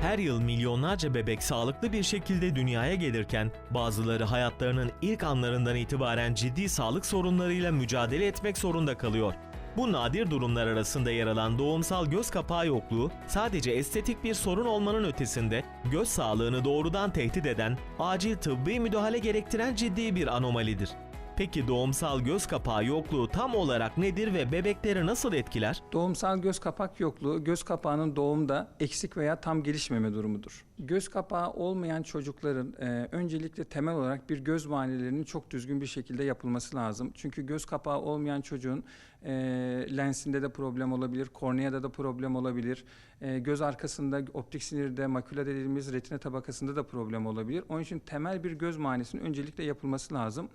Her yıl milyonlarca bebek sağlıklı bir şekilde dünyaya gelirken bazıları hayatlarının ilk anlarından itibaren ciddi sağlık sorunlarıyla mücadele etmek zorunda kalıyor. Bu nadir durumlar arasında yer alan doğumsal göz kapağı yokluğu sadece estetik bir sorun olmanın ötesinde göz sağlığını doğrudan tehdit eden, acil tıbbi müdahale gerektiren ciddi bir anomalidir. Peki doğumsal göz kapağı yokluğu tam olarak nedir ve bebekleri nasıl etkiler? Doğumsal göz kapak yokluğu, göz kapağının doğumda eksik veya tam gelişmeme durumudur. Göz kapağı olmayan çocukların e, öncelikle temel olarak bir göz muayenelerinin çok düzgün bir şekilde yapılması lazım. Çünkü göz kapağı olmayan çocuğun e, lensinde de problem olabilir, korneada da problem olabilir, e, göz arkasında optik sinirde, makula dediğimiz retina tabakasında da problem olabilir. Onun için temel bir göz muayenesinin öncelikle yapılması lazım.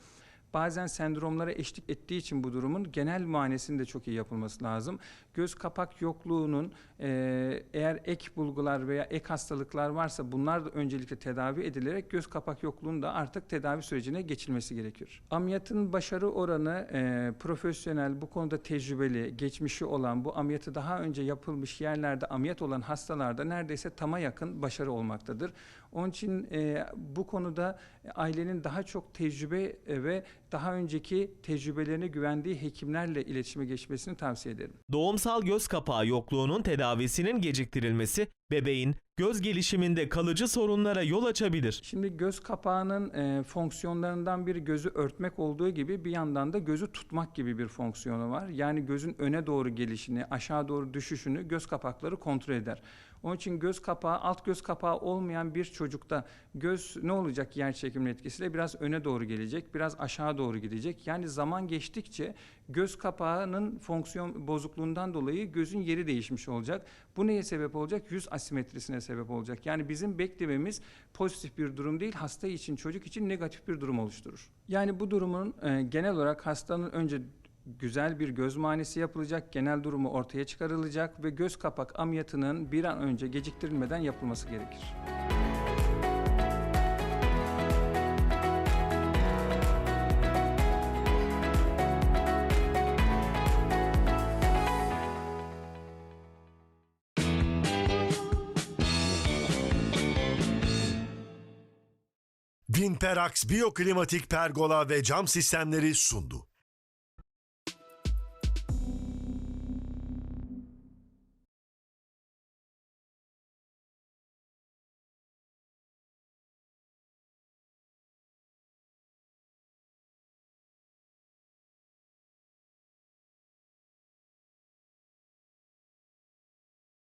Bazen sendromlara eşlik ettiği için bu durumun genel muayenesinin de çok iyi yapılması lazım. Göz kapak yokluğunun e, eğer ek bulgular veya ek hastalıklar varsa bunlar da öncelikle tedavi edilerek göz kapak yokluğunun da artık tedavi sürecine geçilmesi gerekir. Ameliyatın başarı oranı e, profesyonel, bu konuda tecrübeli, geçmişi olan, bu ameliyatı daha önce yapılmış yerlerde ameliyat olan hastalarda neredeyse tama yakın başarı olmaktadır. Onun için e, bu konuda ailenin daha çok tecrübe ve daha önceki tecrübelerine güvendiği hekimlerle iletişime geçmesini tavsiye ederim. Doğumsal göz kapağı yokluğunun tedavisinin geciktirilmesi bebeğin göz gelişiminde kalıcı sorunlara yol açabilir. Şimdi göz kapağının e, fonksiyonlarından biri gözü örtmek olduğu gibi bir yandan da gözü tutmak gibi bir fonksiyonu var. Yani gözün öne doğru gelişini, aşağı doğru düşüşünü göz kapakları kontrol eder. Onun için göz kapağı, alt göz kapağı olmayan bir çocukta göz ne olacak yer çekiminin etkisiyle biraz öne doğru gelecek, biraz aşağı doğru gidecek. Yani zaman geçtikçe göz kapağının fonksiyon bozukluğundan dolayı gözün yeri değişmiş olacak. Bu neye sebep olacak? Yüz asimetrisine sebep olacak. Yani bizim beklememiz pozitif bir durum değil, hasta için, çocuk için negatif bir durum oluşturur. Yani bu durumun e, genel olarak hastanın önce güzel bir göz muayenesi yapılacak, genel durumu ortaya çıkarılacak ve göz kapak ameliyatının bir an önce geciktirilmeden yapılması gerekir. Vinperax Biyoklimatik Pergola ve Cam Sistemleri sundu.